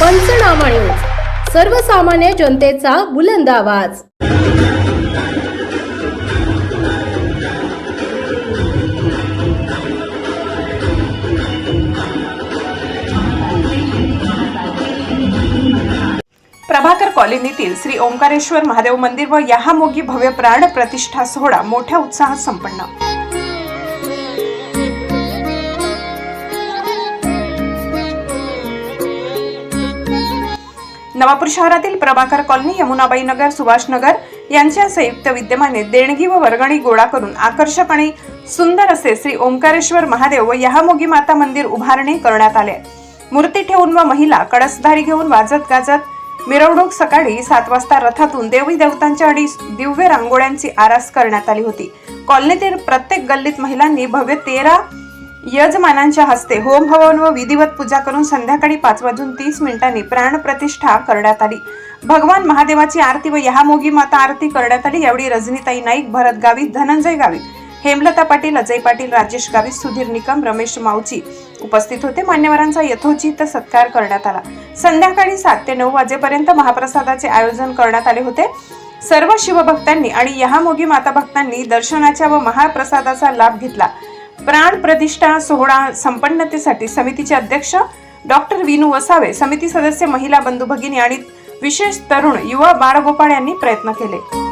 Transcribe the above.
पंचनामा न्यूज सर्वसामान्य जनतेचा बुलंद आवाज. प्रभाकर कॉलनीतील श्री ओंकारेश्वर महादेव मंदिर व यहामोगी भव्य प्राण प्रतिष्ठा सोहळा मोठ्या उत्साहात संपन्न. नवापूर शहरातील प्रभाकर कॉलनी यमुनाबाई नगर सुभाष नगर यांच्या संयुक्त विद्यमाने देणगी व वर्गणी गोळा करून आकर्षक आणि सुंदर असे श्री ओंकारेश्वर महादेव व यहामोगी माता मंदिर उभारणे करण्यात आले. मूर्ती ठेवून व महिला कळसधारी घेऊन वाजत गाजत मिरवणूक सकाळी सात वाजता रथातून देवी देवतांच्या आणि दिव्य रांगोळ्यांची आरास करण्यात आली होती. कॉलनीतील प्रत्येक गल्लीत महिलांनी भव्य तेरा यजमानांच्या हस्ते होम हवन व विधिवत पूजा करून संध्याकाळी पाच वाजून तीस मिनिटांनी प्राणप्रतिष्ठा करण्यात आली. भगवान महादेवाची आरती व यहामोगी माता आरती करण्यात आली. यावेळी रजनीताई नाईक भरत गावित धनंजय गावित हेमलता पाटील अजय पाटील राजेश गावित सुधीर निकम रमेश माऊची उपस्थित होते. मान्यवरांचा यथोचित सत्कार करण्यात आला. संध्याकाळी सात ते नऊ वाजेपर्यंत महाप्रसादाचे आयोजन करण्यात आले होते. सर्व शिवभक्तांनी आणि यहामोगी माता भक्तांनी दर्शनाच्या व महाप्रसादाचा लाभ घेतला. प्राण प्रतिष्ठा सोहळा संपन्नतेसाठी समितीचे अध्यक्ष डॉक्टर विनू वसावे समिती सदस्य महिला बंधू भगिनी आणि विशेष तरुण युवा बाळगोपाळ यांनी प्रयत्न केले.